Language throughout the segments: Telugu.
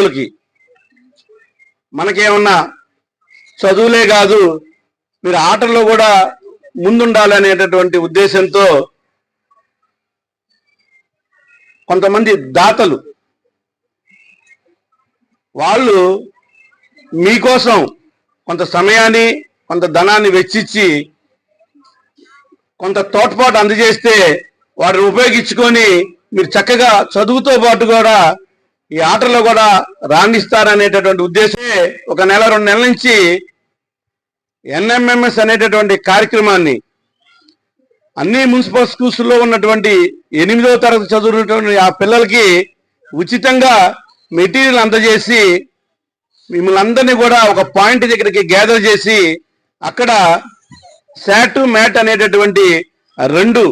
విద్యార్థులకి మనకేమన్నా చదువులే కాదు మీరు ఆటల్లో కూడా ముందుండాలి అనేటటువంటి ఉద్దేశంతో కొంతమంది దాతలు వాళ్ళు మీకోసం కొంత సమయాన్ని కొంత ధనాన్ని వెచ్చించి కొంత తోడ్పాటు అందజేస్తే వాటిని ఉపయోగించుకొని మీరు చక్కగా చదువుతో పాటు కూడా ఈ ఆటలో కూడా రాణిస్తారనేటటువంటి ఉద్దేశమే ఒక నెల రెండు నెలల నుంచి ఎన్ఎంఎంఎస్ అనేటటువంటి కార్యక్రమాన్ని అన్ని మున్సిపల్ స్కూల్స్లో ఉన్నటువంటి ఎనిమిదవ తరగతి చదువుతున్నటువంటి ఆ పిల్లలకి ఉచితంగా మెటీరియల్ అందజేసి మిమ్మల్ని అందరినీ కూడా ఒక పాయింట్ దగ్గరికి గ్యాదర్ చేసి అక్కడ శాటు మ్యాట్ అనేటటువంటి రెండు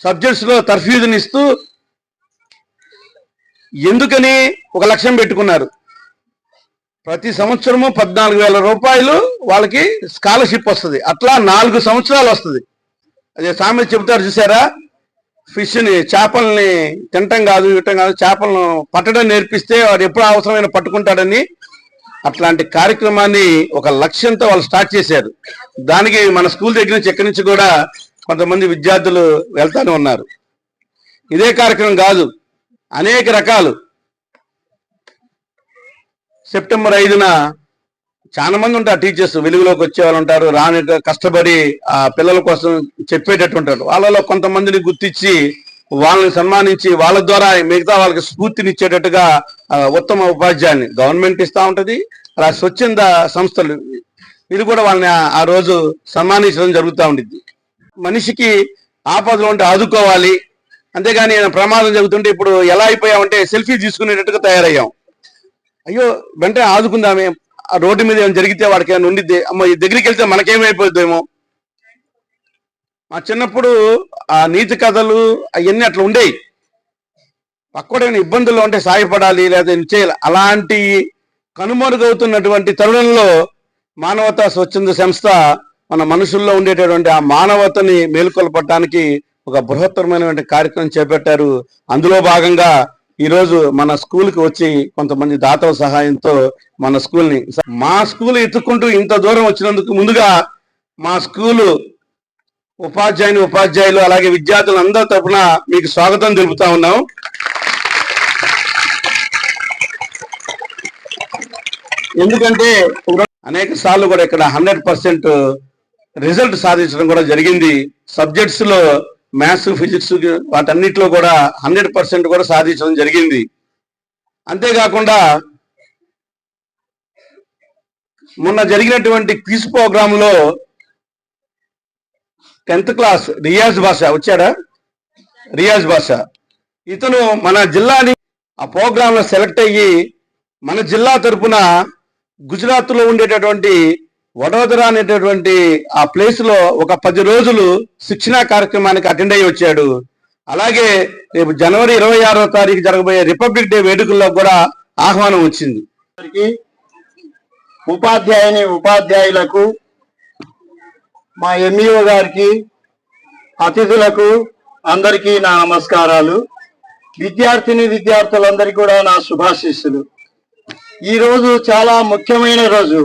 సబ్జెక్ట్స్లో లో ఇస్తూ ఎందుకని ఒక లక్ష్యం పెట్టుకున్నారు? ప్రతి సంవత్సరము పద్నాలుగు వేల రూపాయలు వాళ్ళకి స్కాలర్షిప్ వస్తుంది. అట్లా నాలుగు సంవత్సరాలు వస్తుంది. అదే సామెత చెబుతారు చూసారా? ఫిష్ని చేపల్ని తినటం కాదు ఇవ్వటం కాదు చేపలను పట్టడం నేర్పిస్తే వాడు ఎప్పుడు అవసరమైన పట్టుకుంటాడని అట్లాంటి కార్యక్రమాన్ని ఒక లక్ష్యంతో వాళ్ళు స్టార్ట్ చేశారు. దానికి మన స్కూల్ దగ్గర నుంచి ఎక్కడి నుంచి కూడా కొంతమంది విద్యార్థులు వెళ్తానే ఉన్నారు. ఇదే కార్యక్రమం కాదు. అనేక రకాలు. సెప్టెంబర్ ఐదున చాలా మంది ఉంటారు టీచర్స్ వెలుగులోకి వచ్చే వాళ్ళు ఉంటారు రాని కష్టపడి ఆ పిల్లల కోసం చెప్పేటట్టు ఉంటారు. వాళ్ళలో కొంతమందిని గుర్తించి వాళ్ళని సన్మానించి వాళ్ళ ద్వారా మిగతా వాళ్ళకి స్ఫూర్తినిచ్చేటట్టుగా ఉత్తమ ఉపాధ్యాయుని గవర్నమెంట్ ఇస్తా ఉంటుంది. అలా స్వచ్ఛంద సంస్థలు ఇది కూడా వాళ్ళని ఆ- రోజు సన్మానించడం జరుగుతూ ఉంటుంది మనిషికి ఆపదలు ఉంటే ఆదుకోవాలి. అంతేగాని ప్రమాదం జరుగుతుంటే ఇప్పుడు ఎలా అయిపోయామంటే సెల్ఫీ తీసుకునేటట్టుగా తయారయ్యాం. అయ్యో వెంటనే ఆదుకుందామే. ఆ రోడ్డు మీద ఏమైనా జరిగితే వాడికి ఏమైనా ఉండిద్ది. అమ్మ ఈ దగ్గరికి వెళ్తే మనకేమైపోద్దేమో. మా చిన్నప్పుడు ఆ నీతి కథలు అవన్నీ అట్లా ఉండేవి పక్కడైన ఇబ్బందులు ఉంటే సాయపడాలి లేదా చేయాలి? అలాంటి కనుమరుగవుతున్నటువంటి తరుణంలో మానవతా స్వచ్ఛంద సంస్థ మన మనుషుల్లో ఉండేటటువంటి ఆ మానవతని మేల్కొల్పడానికి ఒక బృహత్తరమైనటువంటి కార్యక్రమం చేపట్టారు. అందులో భాగంగా ఈరోజు మన స్కూల్కి వచ్చి కొంతమంది దాతల సహాయంతో మన స్కూల్ని మా స్కూల్ ఎత్తుకుంటూ ఇంత దూరం వచ్చినందుకు ముందుగా మా స్కూలు ఉపాధ్యాయుని ఉపాధ్యాయులు అలాగే విద్యార్థులు అందరి తరపున మీకు స్వాగతం తెలుపుతా ఉన్నాం. ఎందుకంటే అనేక సార్లు కూడా ఇక్కడ హండ్రెడ్ పర్సెంట్ రిజల్ట్ సాధించడం కూడా జరిగింది. సబ్జెక్ట్స్లో మ్యాథ్స్ ఫిజిక్స్ వాటన్నిటిలో కూడా హండ్రెడ్ పర్సెంట్ కూడా సాధించడం జరిగింది. అంతేకాకుండా మొన్న జరిగినటువంటి క్విజ్ ప్రోగ్రామ్లో టెన్త్ క్లాస్ రియాజ్ భాష వచ్చాడా? రియాజ్ భాష. ఇతను మన జిల్లాని ఆ ప్రోగ్రాంలో సెలెక్ట్ అయ్యి మన జిల్లా తరపున గుజరాత్లో ఉండేటటువంటి వడోదర అనేటటువంటి ఆ ప్లేస్లో ఒక పది రోజులు శిక్షణా కార్యక్రమానికి అటెండ్ అయ్యి వచ్చాడు. అలాగే రేపు జనవరి ఇరవై ఆరో తారీఖు జరగబోయే రిపబ్లిక్ డే వేడుకల్లో కూడా ఆహ్వానం వచ్చింది. ఉపాధ్యాయుని ఉపాధ్యాయులకు మా ఎంఈఓ గారికి అతిథులకు అందరికీ నా నమస్కారాలు. విద్యార్థిని విద్యార్థులందరికీ కూడా నా శుభాశీస్సులు. ఈ రోజు చాలా ముఖ్యమైన రోజు.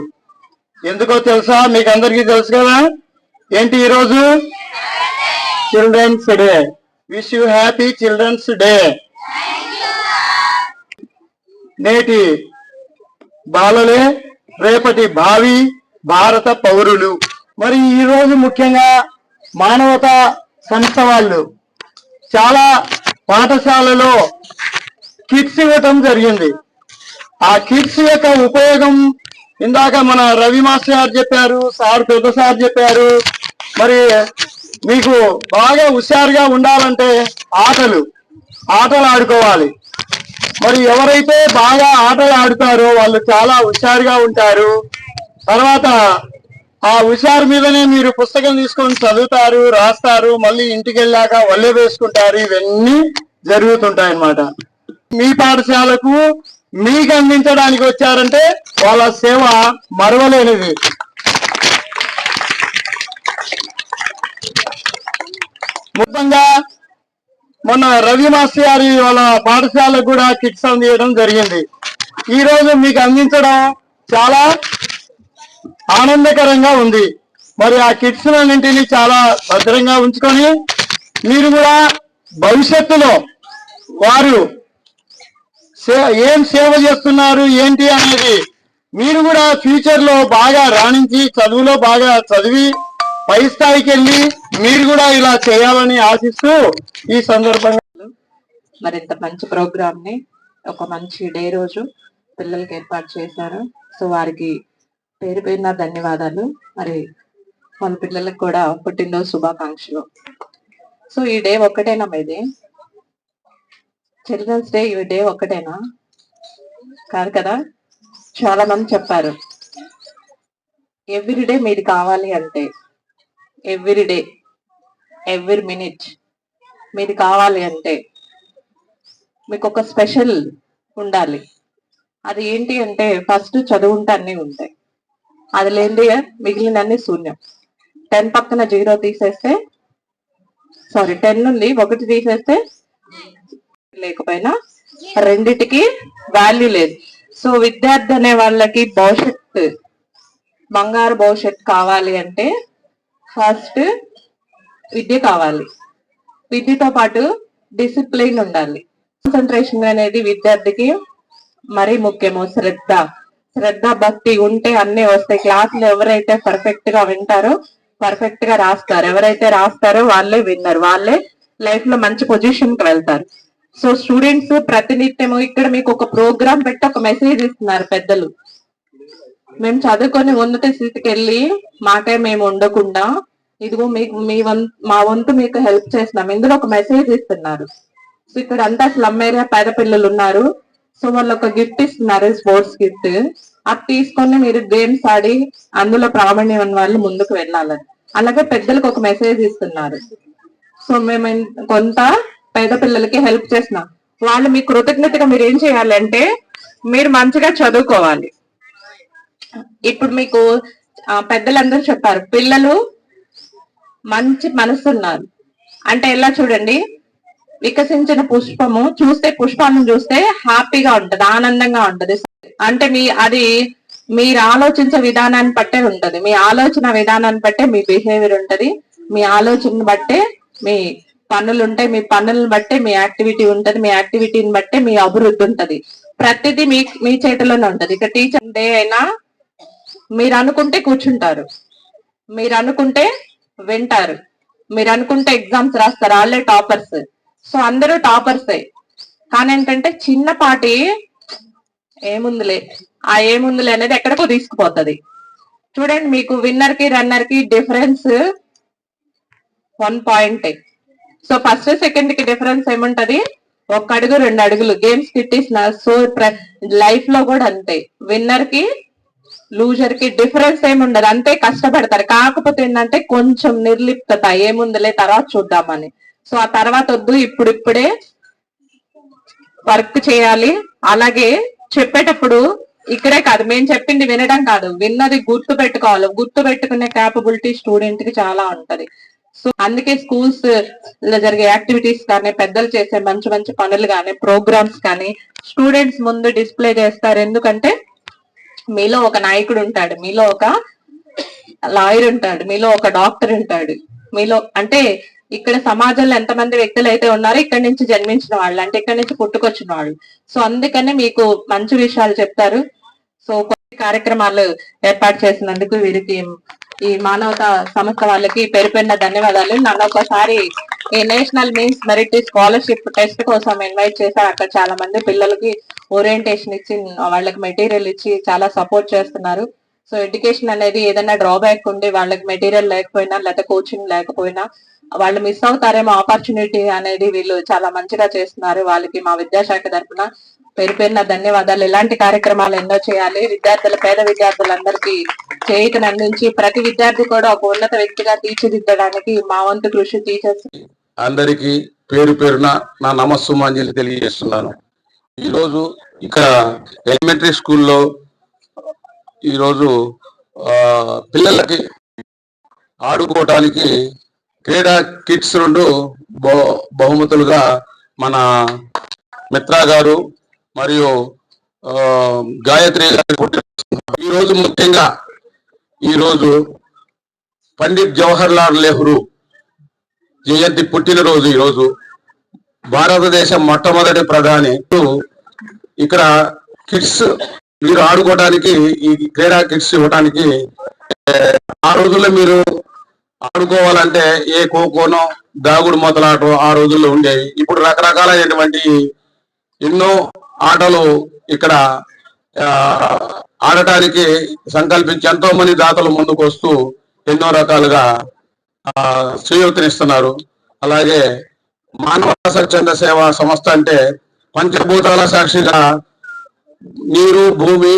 ఎందుకో తెలుసా? మీకు అందరికీ తెలుసు కదా? ఏంటి ఈరోజు children's day wish you happy children's day నేటి బాలలే రేపటి భావి భారత పౌరులు. మరి ఈరోజు ముఖ్యంగా మానవతా సంస్థ వాళ్ళు చాలా పాఠశాలలో కిట్స్ ఇవ్వటం జరిగింది. ఆ కిట్స్ యొక్క ఉపయోగం ఇందాక మన రవి మాస్టర్ గారు చెప్పారు సార్ పెద్ద సార్ చెప్పారు. మరి మీకు బాగా హుషారుగా ఉండాలంటే ఆటలు ఆటలు ఆడుకోవాలి. మరి ఎవరైతే బాగా ఆటలు ఆడుతారో వాళ్ళు చాలా హుషారుగా ఉంటారు. తర్వాత ఆ హుషారు మీదనే మీరు పుస్తకం తీసుకొని చదువుతారు రాస్తారు మళ్ళీ ఇంటికి వెళ్ళాక వల్లే వేసుకుంటారు ఇవన్నీ జరుగుతుంటాయి అన్నమాట మీ పాఠశాలకు మీకు అందించడానికి వచ్చారంటే వాళ్ళ సేవ మరవలేనిది. మొత్తంగా మొన్న రవి మాస్టర్ గారి వాళ్ళ పాఠశాలకు కూడా కిట్స్ అందించడం జరిగింది. ఈ రోజు మీకు అందించడం చాలా ఆనందకరంగా ఉంది. మరి ఆ కిట్స్ అన్నింటినీ చాలా భద్రంగా ఉంచుకొని మీరు కూడా భవిష్యత్తులో వారు ఏం సేవ చేస్తున్నారు ఏంటి అనేది మీరు కూడా ఫ్యూచర్లో బాగా రాణించి చదువులో బాగా చదివి పై స్థాయికి వెళ్ళి మీరు కూడా ఇలా చేయాలని ఆశిస్తూ ఈ సందర్భంగా మరింత మంచి ప్రోగ్రామ్ని ఒక మంచి డే రోజు పిల్లలకి ఏర్పాటు చేశారు. సో వారికి పేరు పేరున ధన్యవాదాలు. మరి మన పిల్లలకు కూడా పుట్టినరోజు శుభాకాంక్షలు. సో ఈ డే ఒక్కటేనా ఇది చిల్డ్రన్స్ డే ఈ డే ఒక్కటేనా? కాదు కదా? చాలా మంది చెప్పారు. ఎవ్రీ డే మీది కావాలి అంటే ఎవ్రీ డే ఎవ్రీ మినిట్ మీది కావాలి అంటే మీకు ఒక స్పెషల్ ఉండాలి. అది ఏంటి అంటే ఫస్ట్ చదువుంటే అన్నీ ఉంటాయి. అది లేని మిగిలినన్ని శూన్యం. టెన్ పక్కన జీరో తీసేస్తే సారీ టెన్ నుండి ఒకటి తీసేస్తే లేకపోయినా రెండిటికి వాల్యూ లేదు. సో విద్యార్థి అనే వాళ్ళకి భవిష్యత్ బంగారు భవిష్యత్ కావాలి అంటే ఫస్ట్ విద్య కావాలి. విద్యతో పాటు డిసిప్లిన్ ఉండాలి. కాన్సన్ట్రేషన్ అనేది విద్యార్థికి మరీ ముఖ్యము. శ్రద్ధ శ్రద్ధ భక్తి ఉంటే అన్ని వస్తాయి. క్లాసులు ఎవరైతే పర్ఫెక్ట్గా వింటారో పర్ఫెక్ట్గా రాస్తారు. ఎవరైతే రాస్తారో వాళ్ళే విన్నర్ వాళ్ళే లైఫ్లో మంచి పొజిషన్కి వెళ్తారు. సో స్టూడెంట్స్ ప్రతినిత్యము ఇక్కడ మీకు ఒక ప్రోగ్రామ్ పెట్టి ఒక మెసేజ్ ఇస్తున్నారు పెద్దలు. మేము చదువుకొని ఉన్నత స్థితికి వెళ్ళి మాకే మేము ఉండకుండా ఇదిగో మీకు మీ వం- మా వంతు మీకు హెల్ప్ చేస్తున్నాం. ఇందులో ఒక మెసేజ్ ఇస్తున్నారు. సో ఇక్కడ అంతా స్లమ్ ఏరియా పేద పిల్లలు ఉన్నారు. సో వాళ్ళు ఒక గిఫ్ట్ ఇస్తున్నారు స్పోర్ట్స్ గిఫ్ట్ అది తీసుకొని మీరు గేమ్స్ ఆడి అందులో ప్రావీణ్యం ఉన్న వాళ్ళు ముందుకు వెళ్ళాలని. అలాగే పెద్దలకు ఒక మెసేజ్ ఇస్తున్నారు. సో మేము కొంత పేద పిల్లలకి హెల్ప్ చేసిన. వాళ్ళు మీ కృతజ్ఞతగా మీరు ఏం చేయాలంటే మీరు మంచిగా చదువుకోవాలి. ఇప్పుడు మీకు పెద్దలందరూ చెప్పారు పిల్లలు మంచి మనసు ఉన్నారు అంటే ఎలా చూడండి వికసించిన పుష్పము చూస్తే పుష్పాలను చూస్తే హ్యాపీగా ఉంటది ఆనందంగా ఉంటది. అంటే మీ అది మీరు ఆలోచించే విధానాన్ని బట్టే ఉంటది. మీ ఆలోచన విధానాన్ని బట్టే మీ బిహేవియర్ ఉంటది. మీ ఆలోచన బట్టే మీ పనులు ఉంటాయి మీ పనులను బట్టే మీ యాక్టివిటీ ఉంటది మీ యాక్టివిటీని బట్టే మీ అభివృద్ధి ఉంటది. ప్రతిదీ మీ మీ చేతిలోనే ఉంటది. ఇక టీచర్ డే అయినా మీరు అనుకుంటే కూర్చుంటారు. మీరు అనుకుంటే వింటారు. మీరు అనుకుంటే ఎగ్జామ్స్ రాస్తారు. వాళ్ళే టాపర్స్. సో అందరూ టాపర్సే. కానీ ఏంటంటే చిన్నపాటి ఏముందిలే. ఆ ఏముందిలే అనేది ఎక్కడికో తీసుకుపోతుంది. చూడండి మీకు విన్నర్కి రన్నర్కి difference one point so first సెకండ్కి డిఫరెన్స్ ఏముంటది? ఒక అడుగు రెండు అడుగులు. గేమ్స్ కిట్టిసిన సో లైఫ్లో కూడా అంతే. విన్నర్కి లూజర్కి డిఫరెన్స్ ఏముండదు. ఉండదు అంతే కష్టపడతారు. కాకపోతే ఏంటంటే కొంచెం నిర్లిప్తత. ఏముందిలే తర్వాత చూద్దామని. సో ఆ తర్వాత వద్దు ఇప్పుడు ఇప్పుడే వర్క్ చేయాలి. అలాగే చెప్పేటప్పుడు ఇక్కడే కాదు. మేము చెప్పింది వినడం కాదు. విన్నది గుర్తు పెట్టుకోవాలి. గుర్తు పెట్టుకునే క్యాపబిలిటీ స్టూడెంట్కి చాలా ఉంటది. సో అందుకే స్కూల్స్లో జరిగే యాక్టివిటీస్ కానీ పెద్దలు చేసే మంచి మంచి పనులు కానీ ప్రోగ్రామ్స్ కానీ స్టూడెంట్స్ ముందు డిస్ప్లే చేస్తారు. ఎందుకంటే మీలో ఒక నాయకుడు ఉంటాడు. మీలో ఒక లాయర్ ఉంటాడు. మీలో ఒక డాక్టర్ ఉంటాడు. మీలో అంటే ఇక్కడ సమాజంలో ఎంతమంది వ్యక్తులు అయితే ఉన్నారో ఇక్కడ నుంచి జన్మించిన వాళ్ళు అంటే ఇక్కడ నుంచి పుట్టుకొచ్చిన వాళ్ళు. సో అందుకనే మీకు మంచి విషయాలు చెప్తారు. సో కొన్ని కార్యక్రమాలు ఏర్పాటు చేసినందుకు వీరికి ఈ మానవతా సంస్థ వాళ్ళకి పేరు పేరున ధన్యవాదాలు. నన్ను ఒకసారి ఈ national means merit scholarship test కోసం ఇన్వైట్ చేశారు. అక్కడ చాలా మంది పిల్లలకి ఓరియంటేషన్ ఇచ్చి వాళ్ళకి మెటీరియల్ ఇచ్చి చాలా సపోర్ట్ చేస్తున్నారు. సో ఎడ్యుకేషన్ అనేది ఏదైనా డ్రాబ్యాక్ ఉండి వాళ్ళకి మెటీరియల్ లేకపోయినా లేకపోతే కోచింగ్ లేకపోయినా వాళ్ళు మిస్ అవుతారేమో ఆపర్చునిటీ అనేది వీళ్ళు చాలా మంచిగా చేస్తున్నారు. వాళ్ళకి మా విద్యాశాఖ తరఫున పేరు పేరున ధన్యవాదాలు. ఇలాంటి కార్యక్రమాలు ఎన్నో చేయాలి? విద్యార్థుల పేద విద్యార్థులందరికీ చేయితను అందించి ప్రతి విద్యార్థి కూడా ఒక ఉన్నత వ్యక్తిగా తీర్చిదిద్దడానికి మా వంతు కృషి టీచర్స్ అందరికీ పేరు పేరున నా నమస్సుమాంజలి తెలియజేస్తున్నాను. ఈరోజు ఇక్కడ ఎలిమెంటరీ స్కూల్లో ఈరోజు ఆ, పిల్లలకి ఆడుకోవటానికి క్రీడా కిట్స్ రెండు బహుమతులుగా మన మిత్రా గారు మరియు గాయత్రి గారు పుట్టినరోజు. ఈ రోజు ముఖ్యంగా ఈ రోజు పండిత్ జవహర్ లాల్ నెహ్రూ జయంతి పుట్టినరోజు ఈ రోజు భారతదేశం మొట్టమొదటి ప్రధాని ఇక్కడ కిడ్స్ మీరు ఆడుకోవడానికి ఈ క్రీడా కిట్స్ ఇవ్వడానికి ఆ రోజుల్లో మీరు ఆడుకోవాలంటే ఏ కోకోనో దాగుడు మొదలాట ఆ రోజుల్లో ఉండేవి ఇప్పుడు రకరకాలైనటువంటి ఎన్నో ఆటలు ఇక్కడ ఆడటానికి సంకల్పించి ఎంతో మంది దాతలు ముందుకు వస్తూ ఎన్నో రకాలుగా ఆ, అలాగే మానవ స్వచ్ఛంద సేవా సంస్థ అంటే పంచభూతాల సాక్షిగా నీరు భూమి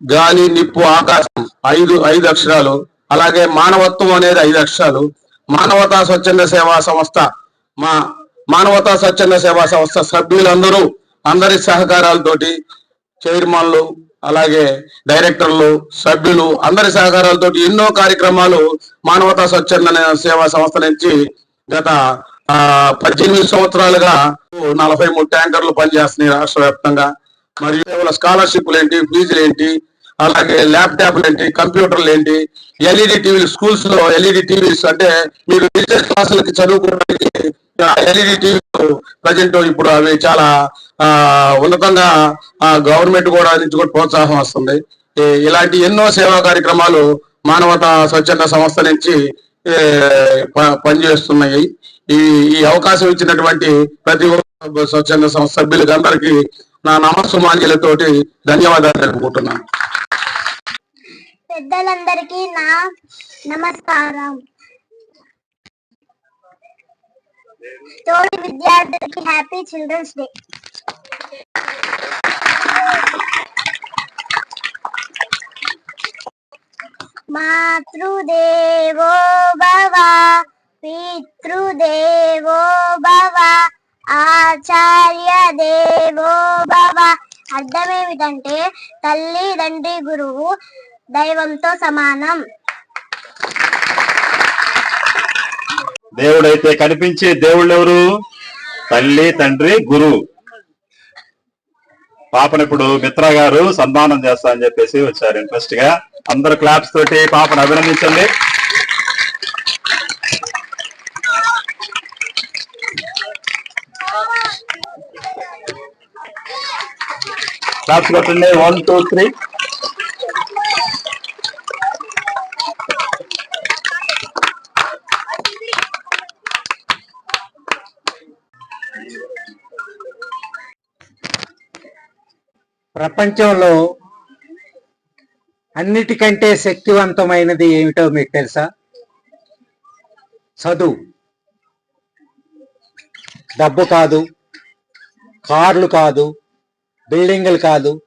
గాలి నిప్పు ఆకాశం ఐదు ఐదు అక్షరాలు. అలాగే మానవత్వం అనేది ఐదు అక్షరాలు. మానవతా స్వచ్ఛంద సేవా సంస్థ. మా మానవతా స్వచ్ఛంద సేవా సంస్థ సభ్యులందరూ అందరి సహకారాలతోటి చైర్మన్లు అలాగే డైరెక్టర్లు సభ్యులు అందరి సహకారాలతో ఎన్నో కార్యక్రమాలు మానవతా స్వచ్ఛంద సేవా సంస్థ నుంచి గత పద్దెనిమిది సంవత్సరాలుగా నలభై మూడు ట్యాంకర్లు పనిచేస్తున్నాయి రాష్ట్ర వ్యాప్తంగా. మరియు స్కాలర్షిప్లు ఏంటి ఫీజులు ఏంటి అలాగే ల్యాప్టాప్లు ఏంటి కంప్యూటర్లు ఏంటి ఎల్ఈడి టీవీలు స్కూల్స్లో ఎల్ఈడి టీవీస్ అంటే మీరు డిజిటల్ క్లాసులకి చదువుకోవడానికి ఎల్ఈడి టీవీలు ప్రజెంట్ ఇప్పుడు అవి చాలా ఆ, ఉన్నతంగా గవర్నమెంట్ కూడా నుంచి కూడా ప్రోత్సాహం వస్తుంది. ఇలాంటి ఎన్నో సేవా కార్యక్రమాలు మానవతా స్వచ్ఛంద సంస్థ నుంచి పనిచేస్తున్నాయి. ఈ ఈ అవకాశం ఇచ్చినటువంటి ప్రతి ఒక్క స్వచ్ఛంద సంస్థ సభ్యులకి అందరికీ నా నమస్సుమాంజలితోటి ధన్యవాదాలు తెలుపుకుంటున్నాను పెద్దలందరికీ నా నమస్కారం. తోటి విద్యార్థులకి హ్యాపీ చిల్డ్రన్స్ డే. మాతృదేవో భవ పితృదేవో భవ ఆచార్య దేవో భవ. అర్థం ఏమిటంటే తల్లి తండ్రి గురువు దైవంతో సమానం. దేవుడైతే కనిపించే దేవుళ్ళు ఎవరు తల్లి తండ్రి గురువు పాపను ఇప్పుడు మిత్ర గారు సన్మానం చేస్తా అని చెప్పేసి వచ్చారు ఇంట్రెస్ట్గా. అందరు క్లాప్స్ తోటి పాపను అభినందించండి. క్లాప్స్ కొట్టండి. వన్ టూ త్రీ ప్రపంచంలో అన్నిటికంటే శక్తివంతమైనది ఏమిటో మీకు తెలుసా? చదువు. డబ్బు కాదు కార్లు కాదు బిల్డింగులు కాదు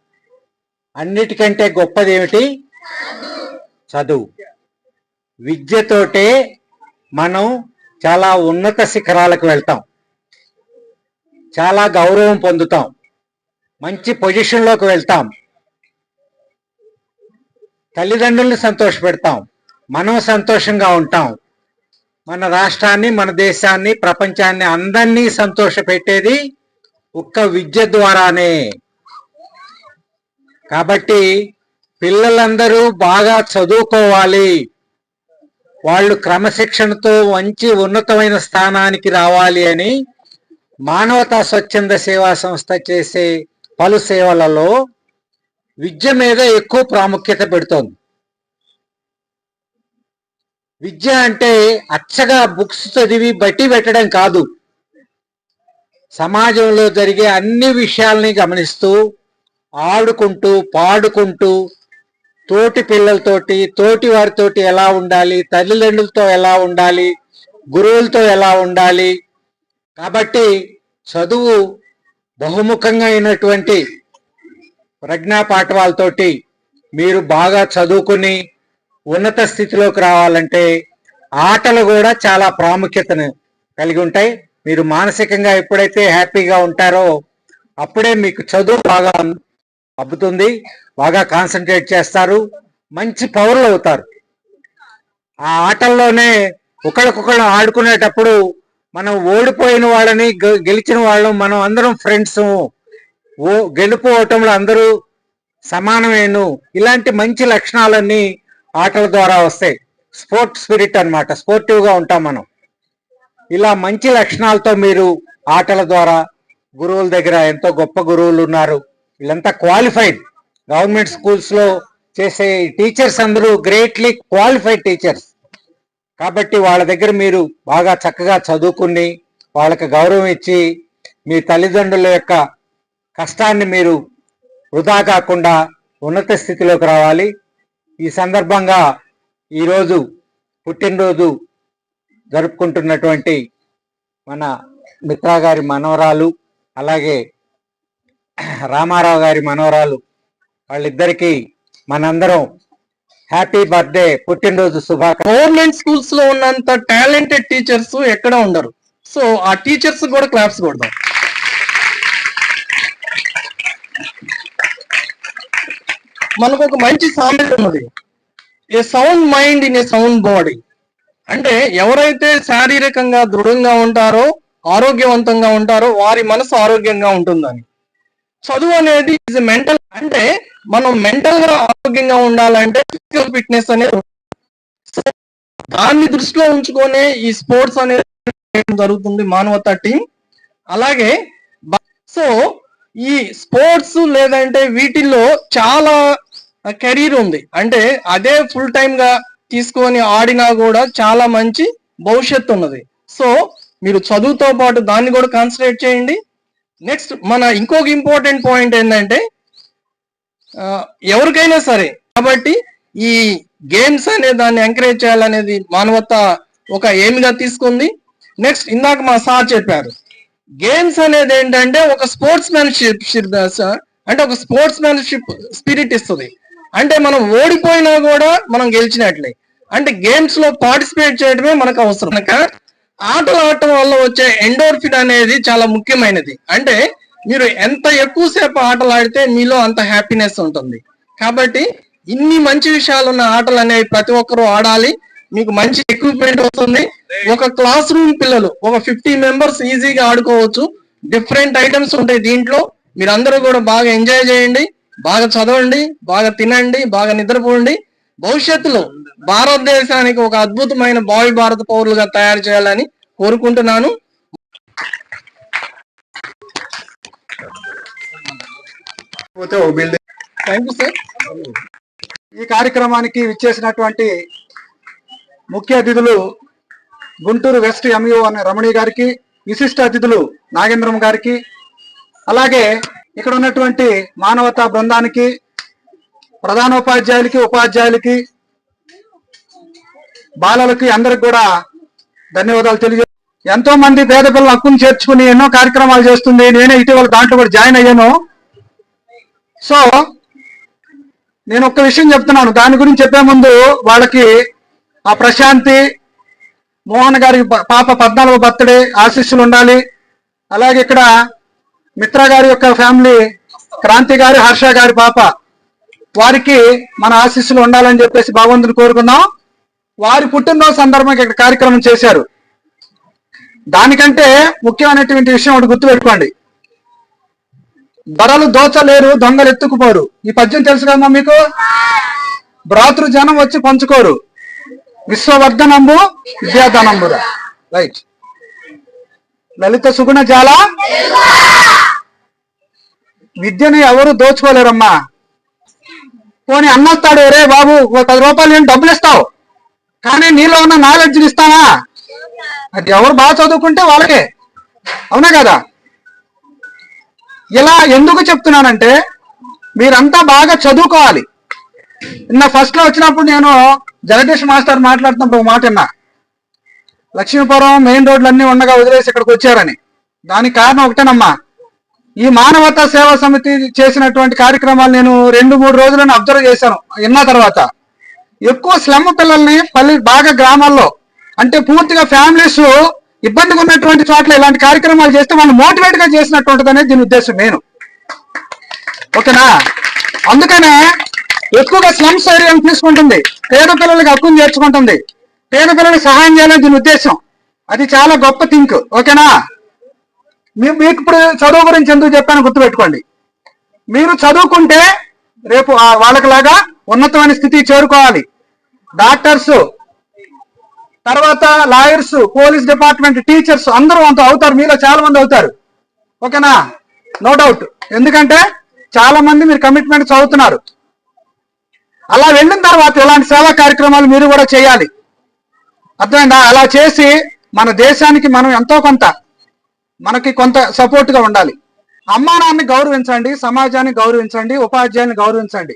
అన్నిటికంటే గొప్పది ఏమిటి చదువు. విద్యతోటే మనం చాలా ఉన్నత శిఖరాలకు వెళ్తాం. చాలా గౌరవం పొందుతాం. మంచి పొజిషన్లోకి వెళ్తాం. తల్లిదండ్రుల్ని సంతోషపెడతాం. మనం సంతోషంగా ఉంటాం. మన రాష్ట్రాన్ని మన దేశాన్ని ప్రపంచాన్ని అందరినీ సంతోషపెట్టేది ఒక్క విద్య ద్వారానే. కాబట్టి పిల్లలందరూ బాగా చదువుకోవాలి. వాళ్ళు క్రమశిక్షణతో మంచి ఉన్నతమైన స్థానానికి రావాలి అని మానవతా స్వచ్ఛంద సేవా సంస్థ చేసే పలు సేవలలో విద్య మీద ఎక్కువ ప్రాముఖ్యత పెడుతోంది. విద్య అంటే అచ్చగా బుక్స్ చదివి బట్టి పెట్టడం కాదు. సమాజంలో జరిగే అన్ని విషయాల్ని గమనిస్తూ ఆడుకుంటూ పాడుకుంటూ తోటి పిల్లలతోటి తోటి వారితోటి ఎలా ఉండాలి తల్లిదండ్రులతో ఎలా ఉండాలి గురువులతో ఎలా ఉండాలి. కాబట్టి చదువు బహుముఖంగా అయినటువంటి ప్రజ్ఞా పాఠవాలతోటి మీరు బాగా చదువుకుని ఉన్నత స్థితిలోకి రావాలంటే ఆటలు కూడా చాలా ప్రాముఖ్యతను కలిగి ఉంటాయి. మీరు మానసికంగా ఎప్పుడైతే హ్యాపీగా ఉంటారో అప్పుడే మీకు చదువు బాగా అబ్బుతుంది బాగా కాన్సన్ట్రేట్ చేస్తారు మంచి పౌరులు అవుతారు. ఆ ఆటల్లోనే ఒకరికొకరు ఆడుకునేటప్పుడు మనం ఓడిపోయిన వాళ్ళని గె- గెలిచిన వాళ్ళం మనం అందరం ఫ్రెండ్స్ ఓ గెలుపు ఓటములు అందరూ సమానమేను. ఇలాంటి మంచి లక్షణాలన్నీ ఆటల ద్వారా వస్తాయి. స్పోర్ట్ స్పిరిట్ అన్నమాట. స్పోర్టివ్గా ఉంటాం మనం. ఇలా మంచి లక్షణాలతో మీరు ఆటల ద్వారా గురువుల దగ్గర ఎంతో గొప్ప గురువులు ఉన్నారు. వీళ్ళంతా క్వాలిఫైడ్ గవర్నమెంట్ స్కూల్స్లో చేసే టీచర్స్ అందరూ గ్రేట్లీ క్వాలిఫైడ్ టీచర్స్ కాబట్టి వాళ్ళ దగ్గర మీరు బాగా చక్కగా చదువుకుని వాళ్ళకి గౌరవం ఇచ్చి మీ తల్లిదండ్రుల యొక్క కష్టాన్ని మీరు వృధా కాకుండా ఉన్నత స్థితిలోకి రావాలి. ఈ సందర్భంగా ఈరోజు పుట్టినరోజు జరుపుకుంటున్నటువంటి మన మిత్రా గారి మనవరాలు అలాగే రామారావు గారి మనవరాలు వాళ్ళిద్దరికీ మనందరం హ్యాపీ బర్త్డే పుట్టినరోజు శుభాక గవర్నమెంట్ స్కూల్స్లో ఉన్నంత టాలెంటెడ్ టీచర్స్ ఎక్కడ ఉండరు. సో ఆ టీచర్స్ కూడా క్లాప్స్ కొడదాం. మనకు ఒక మంచి సామెత ఉన్నది. A sound mind in a sound body అంటే ఎవరైతే శారీరకంగా దృఢంగా ఉంటారో ఆరోగ్యవంతంగా ఉంటారో వారి మనసు ఆరోగ్యంగా ఉంటుందని. చదువు అనేది ఇస్ మెంటల్ అంటే మనం మెంటల్గా ఆరోగ్యంగా ఉండాలంటే ఫిజికల్ ఫిట్నెస్ అనేది దాన్ని దృష్టిలో ఉంచుకొనే ఈ స్పోర్ట్స్ అనేది జరుగుతుంది మానవతా టీం అలాగే సో ఈ స్పోర్ట్స్ లేదంటే వీటిల్లో చాలా కెరీర్ ఉంది. అంటే అదే ఫుల్ టైమ్గా తీసుకొని ఆడినా కూడా చాలా మంచి భవిష్యత్తు ఉన్నది. సో మీరు చదువుతో పాటు దాన్ని కూడా కాన్సన్ట్రేట్ చేయండి. నెక్స్ట్ మన ఇంకొక ఇంపార్టెంట్ పాయింట్ ఏంటంటే ఎవరికైనా సరే. కాబట్టి ఈ గేమ్స్ అనే దాన్ని ఎంకరేజ్ చేయాలనేది మానవత ఒక ఏమిగా తీసుకుంది. నెక్స్ట్ ఇందాక మా సార్ చెప్పారు. గేమ్స్ అనేది ఏంటంటే ఒక స్పోర్ట్స్ మ్యాన్షిప్ అంటే ఒక స్పోర్ట్స్ మ్యాన్షిప్ స్పిరిట్ ఇస్తుంది. అంటే మనం ఓడిపోయినా కూడా మనం గెలిచినట్లే. అంటే గేమ్స్లో పార్టిసిపేట్ చేయడమే మనకు అవసరం. కనుక ఆటలు ఆడటం వల్ల వచ్చే ఎండోర్ఫిన్ అనేది చాలా ముఖ్యమైనది. అంటే మీరు ఎంత ఎక్కువసేపు ఆటలు ఆడితే మీలో అంత హ్యాపీనెస్ ఉంటుంది. కాబట్టి ఇన్ని మంచి విషయాలు ఉన్న ఆటలు అనేవి ప్రతి ఒక్కరూ ఆడాలి. మీకు మంచి ఎక్విప్మెంట్ వస్తుంది. ఒక క్లాస్ రూమ్ పిల్లలు ఒక ఫిఫ్టీ మెంబర్స్ ఈజీగా ఆడుకోవచ్చు. డిఫరెంట్ ఐటమ్స్ ఉంటాయి దీంట్లో. మీరు అందరూ కూడా బాగా ఎంజాయ్ చేయండి. బాగా చదవండి. బాగా తినండి. బాగా నిద్రపోండి. భవిష్యత్తులో భారతదేశానికి ఒక అద్భుతమైన భావి భారత పౌరులుగా తయారు చేయాలని కోరుకుంటున్నాను. పోతే ఓ బిల్డింగ్ థ్యాంక్ యూ సార్ ఈ కార్యక్రమానికి విచ్చేసినటువంటి ముఖ్య అతిథులు గుంటూరు వెస్ట్ ఎంయూ అనే రమణి గారికి విశిష్ట అతిథులు నాగేంద్రం గారికి అలాగే ఇక్కడ ఉన్నటువంటి మానవతా బృందానికి ప్రధానోపాధ్యాయులకి ఉపాధ్యాయులకి బాలలకి అందరికి కూడా ధన్యవాదాలు తెలియజే ఎంతో మంది పేద పిల్లల హక్కును చేర్చుకుని ఎన్నో కార్యక్రమాలు చేస్తుంది. నేనే ఇటీవల దాంట్లో కూడా జాయిన్ అయ్యాను. సో నేను ఒక్క విషయం చెప్తున్నాను. దాని గురించి చెప్పే ముందు వాళ్ళకి ఆ ప్రశాంతి మోహన్ గారి పాప పద్నాలుగో బర్త్డే ఆశీస్సులు ఉండాలి. అలాగే ఇక్కడ మిత్ర గారి యొక్క ఫ్యామిలీ క్రాంతి గారి హర్ష గారి పాప వారికి మన ఆశీస్సులు ఉండాలని చెప్పేసి భగవంతుని కోరుకుందాం. వారి పుట్టినరోజు సందర్భంగా ఇక్కడ కార్యక్రమం చేశారు. దానికంటే ముఖ్యమైనటువంటి విషయం ఒకటి గుర్తుపెట్టుకోండి. ధరలు దోచలేరు దొంగలు ఎత్తుకుపోరు. ఈ పద్యం తెలుసు కదమ్మా మీకు? భ్రాతృ జనం వచ్చి పంచుకోరు. విశ్వవర్ధనంబు విద్యాధనంబురా రైట్ లలిత సుగుణ జాల? విద్యను ఎవరు దోచుకోలేరమ్మా? పోనీ అన్నొస్తాడు రే బాబు ఓ పది రూపాయలు నేను డబ్బులు ఇస్తావు. కానీ నీలో ఉన్న నాలెడ్జ్ ఇస్తావా? అది ఎవరు బాగా చదువుకుంటే వాళ్ళకే. అవునా కదా? ఇలా ఎందుకు చెప్తున్నానంటే మీరంతా బాగా చదువుకోవాలి. నిన్న ఫస్ట్లో వచ్చినప్పుడు నేను జగదీష్ మాస్టర్ మాట్లాడుతున్నప్పుడు ఒక మాట విన్నా. లక్ష్మీపురం మెయిన్ రోడ్లు అన్ని ఉండగా వదిలేసి ఇక్కడికి వచ్చారని. దానికి కారణం ఒకటేనమ్మా. ఈ మానవతా సేవా సమితి చేసినటువంటి కార్యక్రమాలు నేను రెండు మూడు రోజులను అబ్జర్వ్ చేశాను విన్న తర్వాత. ఎక్కువ స్లమ్ పిల్లల్ని పల్లి బాగా గ్రామాల్లో అంటే పూర్తిగా ఫ్యామిలీస్ ఇబ్బందిగా ఉన్నటువంటి చోట్ల ఇలాంటి కార్యక్రమాలు చేస్తే వాళ్ళు మోటివేట్గా చేసినటువంటిది అనేది దీని ఉద్దేశం నేను. ఓకేనా? అందుకనే ఎక్కువగా స్లమ్స్ ఏరియాను తీసుకుంటుంది. పేద పిల్లలకి హక్కును చేర్చుకుంటుంది పేద పిల్లలకు సహాయం చేయాలని దీని ఉద్దేశం. అది చాలా గొప్ప థింక్. ఓకేనా? మీకు ఇప్పుడు చదువు గురించి ఎందుకు చెప్పాను గుర్తుపెట్టుకోండి. మీరు చదువుకుంటే రేపు వాళ్ళకిలాగా ఉన్నతమైన స్థితి చేరుకోవాలి. డాక్టర్స్ తర్వాత లాయర్స్ పోలీస్ డిపార్ట్మెంట్ టీచర్స్ అందరూ అంత అవుతారు. మీలో చాలా మంది అవుతారు. ఓకేనా? No doubt. ఎందుకంటే చాలా మంది మీరు కమిట్మెంట్ చదువుతున్నారు. అలా వెళ్ళిన తర్వాత ఇలాంటి సేవా కార్యక్రమాలు మీరు కూడా చేయాలి. అర్థమైందా? అలా చేసి మన దేశానికి మనం ఎంతో కొంత మనకి కొంత సపోర్ట్గా ఉండాలి. అమ్మా నాన్నని గౌరవించండి సమాజాన్ని గౌరవించండి ఉపాధ్యాయుని గౌరవించండి.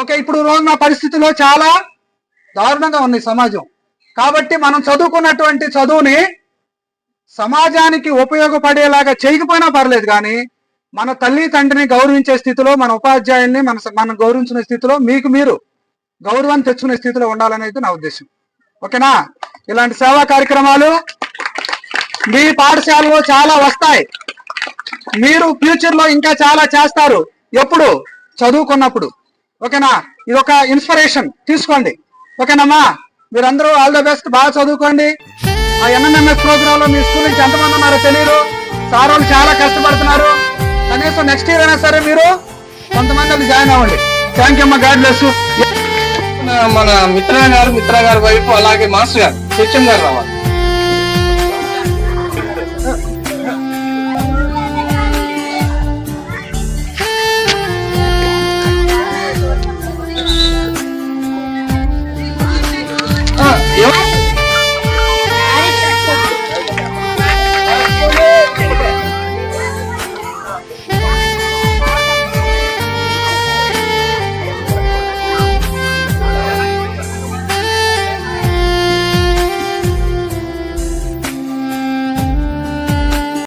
ఓకే ఇప్పుడు ఉన్న పరిస్థితిలో చాలా దారుణంగా ఉంది సమాజం. కాబట్టి మనం చదువుకున్నటువంటి చదువుని సమాజానికి ఉపయోగపడేలాగా చేయకపోయినా పర్లేదు కానీ మన తల్లి తండ్రిని గౌరవించే స్థితిలో మన ఉపాధ్యాయుల్ని మన మనం గౌరవించిన స్థితిలో మీకు మీరు గౌరవాన్ని తెచ్చుకునే స్థితిలో ఉండాలనేది నా ఉద్దేశం. ఓకేనా? ఇలాంటి సేవా కార్యక్రమాలు మీ పాఠశాలలో చాలా వస్తాయి. మీరు ఫ్యూచర్లో ఇంకా చాలా చేస్తారు. ఎప్పుడు? చదువుకున్నప్పుడు. ఓకేనా? ఇది ఒక ఇన్స్పిరేషన్. తీసుకోండి. ఓకేనమ్మా? మీరందరూ ఆల్ ద బెస్ట్ బాగా చదువుకోండి. ఆ ఎన్ఎంఎంఎస్ ప్రోగ్రామ్లో మీ స్కూల్ నుంచి ఎంతమంది ఉన్నారో తెలియదు సార్ వాళ్ళు చాలా కష్టపడుతున్నారు. కనీసం నెక్స్ట్ ఇయర్ అయినా సరే మీరు కొంతమంది అది జాయిన్ అవ్వండి. థ్యాంక్ యూ అమ్మా. గాడ్ బ్లెస్ మన మిత్ర గారు మిత్ర గారి వైపు అలాగే మాస్టర్ గారు సత్యం గారు రావాలి.